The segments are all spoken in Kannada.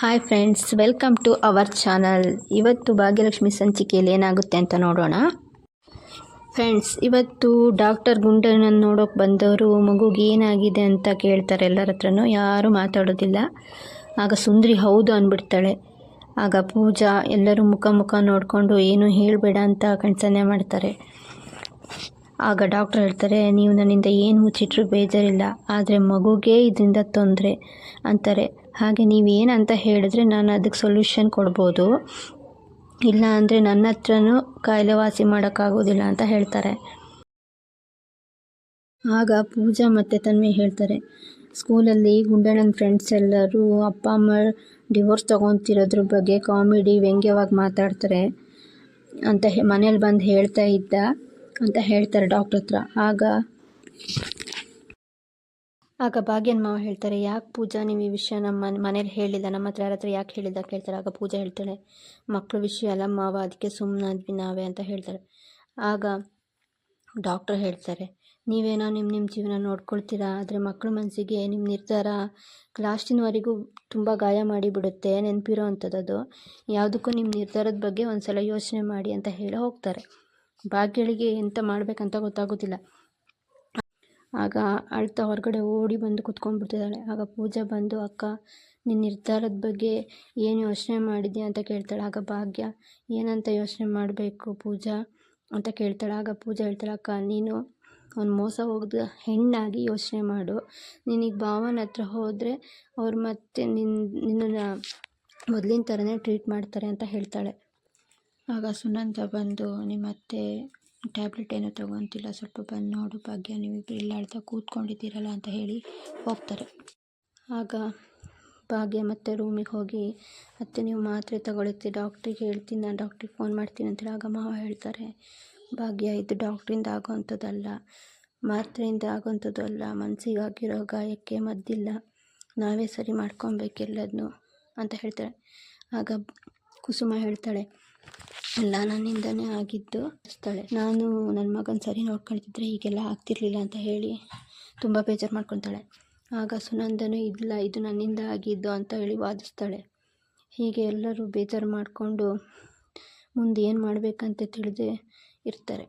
Hi friends welcome to our channel ಇವತ್ತು ಭಾಗ್ಯಲಕ್ಷ್ಮಿ ಸಂಚಿಕೆಯಲ್ಲಿ ಏನಾಗುತ್ತೆ ಅಂತ ನೋಡೋಣ. ಫ್ರೆಂಡ್ಸ್ ಇವತ್ತು ಡಾಕ್ಟರ್ ಗುಂಡನನ್ನು ನೋಡೋಕೆ ಬಂದವರು, ಮಗುಗೆ ಏನಾಗಿದೆ ಅಂತ ಕೇಳ್ತಾರೆ ಎಲ್ಲರ ಹತ್ರನೂ. ಯಾರೂ ಮಾತಾಡೋದಿಲ್ಲ. ಆಗ ಸುಂದ್ರಿ ಹೌದು ಅಂದ್ಬಿಡ್ತಾಳೆ. ಆಗ ಪೂಜಾ ಎಲ್ಲರೂ ಮುಖ ಮುಖ ನೋಡಿಕೊಂಡು, ಏನೂ ಹೇಳಬೇಡ ಅಂತ ಕಣ್ಸನ್ನೆ ಮಾಡ್ತಾರೆ. ಆಗ ಡಾಕ್ಟರ್ ಹೇಳ್ತಾರೆ, ನೀವು ನನ್ನಿಂದ ಏನು ಮುಚ್ಚಿಟ್ರೂ ಬೇಜಾರಿಲ್ಲ. ಆದರೆ ಮಗುಗೆ ಇದರಿಂದ ತೊಂದರೆ ಅಂತಾರೆ. ಹಾಗೆ ನೀವೇನಂತ ಹೇಳಿದ್ರೆ ನಾನು ಅದಕ್ಕೆ ಸೊಲ್ಯೂಷನ್ ಕೊಡ್ಬೋದು. ಇಲ್ಲ ಅಂದರೆ ನನ್ನ ಹತ್ರನೂ ಕಾಯಿಲೆ ವಾಸಿ ಮಾಡೋಕ್ಕಾಗೋದಿಲ್ಲ ಅಂತ ಹೇಳ್ತಾರೆ. ಆಗ ಪೂಜಾ ಮತ್ತು ತನ್ಮೆ ಹೇಳ್ತಾರೆ, ಸ್ಕೂಲಲ್ಲಿ ಗುಂಡಣ್ಣನ ಫ್ರೆಂಡ್ಸ್ ಎಲ್ಲರೂ ಅಪ್ಪ, ಅಮ್ಮ ಡಿವೋರ್ಸ್ ತೊಗೊತಿರೋದ್ರ ಬಗ್ಗೆ ಕಾಮಿಡಿ ವ್ಯಂಗ್ಯವಾಗಿ ಮಾತಾಡ್ತಾರೆ ಅಂತ ಮನೇಲಿ ಬಂದು ಹೇಳ್ತಾ ಇದ್ದ ಅಂತ ಹೇಳ್ತಾರೆ ಡಾಕ್ಟ್ರ್ ಹತ್ರ. ಆಗ ಆಗ ಭಾಗ್ಯನ ಮಾವ ಹೇಳ್ತಾರೆ, ಯಾಕೆ ಪೂಜಾ, ನೀವು ಈ ವಿಷಯ ನಮ್ಮ ಮನೆ, ಮನೇಲಿ ಹೇಳಿಲ್ಲ ನಮ್ಮ ಹತ್ರ ಯಾರ ಹತ್ರ ಯಾಕೆ ಹೇಳಿಲ್ಲ? ಕೇಳ್ತಾರೆ. ಆಗ ಪೂಜಾ ಹೇಳ್ತಾಳೆ ಮಕ್ಕಳ ವಿಷಯ ಅಲ್ಲ ಮಾವ ಅದಕ್ಕೆ ಸುಮ್ಮನಾದ್ವಿ ನಾವೇ, ಅಂತ ಹೇಳ್ತಾರೆ. ಆಗ ಡಾಕ್ಟ್ರ್ ಹೇಳ್ತಾರೆ, ನೀವೇನೋ ನಿಮ್ಮ ನಿಮ್ಮ ಜೀವನ ನೋಡ್ಕೊಳ್ತೀರಾ, ಆದರೆ ಮಕ್ಕಳ ಮನಸ್ಸಿಗೆ ನಿಮ್ಮ ನಿರ್ಧಾರ ಲಾಸ್ಟಿನವರೆಗೂ ತುಂಬ ಗಾಯ ಮಾಡಿಬಿಡುತ್ತೆ, ನೆನಪಿರೋ ಅಂಥದ್ದು ಅದು ಯಾವುದಕ್ಕೂ ನಿಮ್ಮ ನಿರ್ಧಾರದ ಬಗ್ಗೆ ಒಂದು ಸಲ ಯೋಚನೆ ಮಾಡಿ, ಅಂತ ಹೇಳಿ ಹೋಗ್ತಾರೆ. ಭಾಗ್ಯಳಿಗೆ ಎಂತ ಮಾಡಬೇಕಂತ ಗೊತ್ತಾಗೋದಿಲ್ಲ. ಆಗ ಅಳ್ತಾ ಹೊರಗಡೆ ಓಡಿ ಬಂದು ಕುತ್ಕೊಂಡ್ಬಿಡ್ತಿದ್ದಾಳೆ. ಆಗ ಪೂಜಾ ಬಂದು, ಅಕ್ಕ, ನಿನ್ನ ನಿರ್ಧಾರದ ಬಗ್ಗೆ ಏನು ಯೋಚನೆ ಮಾಡಿದ್ಯಾ? ಅಂತ ಕೇಳ್ತಾಳೆ. ಆಗ ಭಾಗ್ಯ, ಏನಂತ ಯೋಚನೆ ಮಾಡಬೇಕು ಪೂಜಾ? ಅಂತ ಕೇಳ್ತಾಳೆ. ಆಗ ಪೂಜಾ ಹೇಳ್ತಾಳೆ, ಅಕ್ಕ, ನೀನು ಅವ್ನು ಮೋಸ ಹೋಗ್ದ ಹೆಣ್ಣಾಗಿ ಯೋಚನೆ ಮಾಡು. ನಿನಗೆ ಭಾವನ ಹತ್ರ ಹೋದರೆ ಅವ್ರು ಮತ್ತೆ ನಿನ್ನ ನಿನ್ನನ್ನು ಮೊದಲಿನ ಥರನೇ ಟ್ರೀಟ್ ಮಾಡ್ತಾರೆ ಅಂತ ಹೇಳ್ತಾಳೆ. ಆಗ ಸುನಂದ ಬಂದು ನಿಮ್ಮ ಅತ್ತೆ ಟ್ಯಾಬ್ಲೆಟ್ ಏನೂ ತಗೊಂತಿಲ್ಲ. ಸ್ವಲ್ಪ ಬಂದು ನೋಡು ಭಾಗ್ಯ, ನೀವು ಇಲ್ಲಾಡ್ತಾ ಕೂತ್ಕೊಂಡಿದ್ದೀರಲ್ಲ ಅಂತ ಹೇಳಿ ಹೋಗ್ತಾರೆ. ಆಗ ಭಾಗ್ಯ ಮತ್ತೆ ರೂಮಿಗೆ ಹೋಗಿ ಮತ್ತೆ ನೀವು ಮಾತ್ರೆ ತಗೊಳುತ್ತೆ ಡಾಕ್ಟ್ರಿಗೆ ಹೇಳ್ತೀನಿ, ನಾನು ಡಾಕ್ಟ್ರಿಗೆ ಫೋನ್ ಮಾಡ್ತೀನಿ ಅಂತೇಳಿ ಆಗ ಮಾವ ಹೇಳ್ತಾರೆ. ಭಾಗ್ಯ, ಇದು ಡಾಕ್ಟ್ರಿಂದ ಆಗೋವಂಥದ್ದಲ್ಲ ಮಾತ್ರೆಯಿಂದ ಆಗೋವಂಥದ್ದು ಅಲ್ಲ. ಮನಸ್ಸಿಗೆ ಆಗಿರೋ ಗಾಯಕ್ಕೆ ಮದ್ದಿಲ್ಲ. ನಾವೇ ಸರಿ ಮಾಡ್ಕೊಬೇಕೆಲ್ಲದನ್ನು ಅಂತ ಹೇಳ್ತಾರೆ. ಆಗ ಕುಸುಮ ಹೇಳ್ತಾಳೆ ಎಲ್ಲ ನನ್ನಿಂದನೇ ಆಗಿದ್ದು ಸ್ಥಳ. ನಾನು ನನ್ನ ಮಗನ ಸರಿ ನೋಡ್ಕೊಳ್ತಿದ್ರೆ ಹೀಗೆಲ್ಲ ಆಗ್ತಿರ್ಲಿಲ್ಲ ಅಂತ ಹೇಳಿ ತುಂಬ ಬೇಜಾರು ಮಾಡ್ಕೊತಾಳೆ ಆಗ ಸುನಂದನೂ, ಇಲ್ಲ, ಇದು ನನ್ನಿಂದ ಆಗಿದ್ದು ಅಂತ ಹೇಳಿ ವಾದಿಸ್ತಾಳೆ. ಹೀಗೆ ಎಲ್ಲರೂ ಬೇಜಾರು ಮಾಡಿಕೊಂಡು ಮುಂದೆ ಏನು ಮಾಡಬೇಕಂತ ತಿಳಿದೇ ಇರ್ತಾರೆ.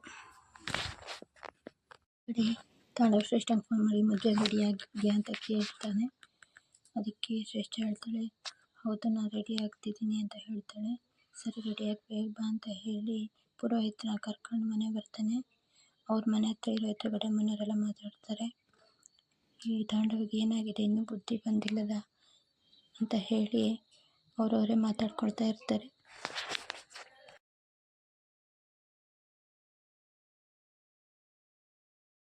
ತಾಳ ಶ್ರೇಷ್ಠ ಫೋನ್ ಮಾಡಿ ಮದುವೆ ರೆಡಿ ಅಂತ ಕೇಳ್ತಾನೆ. ಅದಕ್ಕೆ ಶ್ರೇಷ್ಠ ಹೇಳ್ತಾಳೆ, ಹೌದು, ನಾನು ರೆಡಿ ಆಗ್ತಿದ್ದೀನಿ ಅಂತ ಹೇಳ್ತಾಳೆ. ಸರಿ ರೆಡಿಯಾಗಿ ಬೇಗ ಬಾ ಅಂತ ಹೇಳಿ ಪುರೋಹಿತನ ಕರ್ಕೊಂಡು ಮನೆಗೆ ಬರ್ತಾನೆ. ಅವ್ರ ಮನೆ ಹತ್ರ ಇರೋ ಎದುರುಗಡೆ ಮನೆಯವರೆಲ್ಲ ಮಾತಾಡ್ತಾರೆ. ಈ ತಾಂಡವಿಗೆ ಏನಾಗಿದೆ? ಇನ್ನೂ ಬುದ್ಧಿ ಬಂದಿಲ್ಲದ ಅಂತ ಹೇಳಿ ಅವರವರೇ ಮಾತಾಡ್ಕೊಳ್ತಾ ಇರ್ತಾರೆ.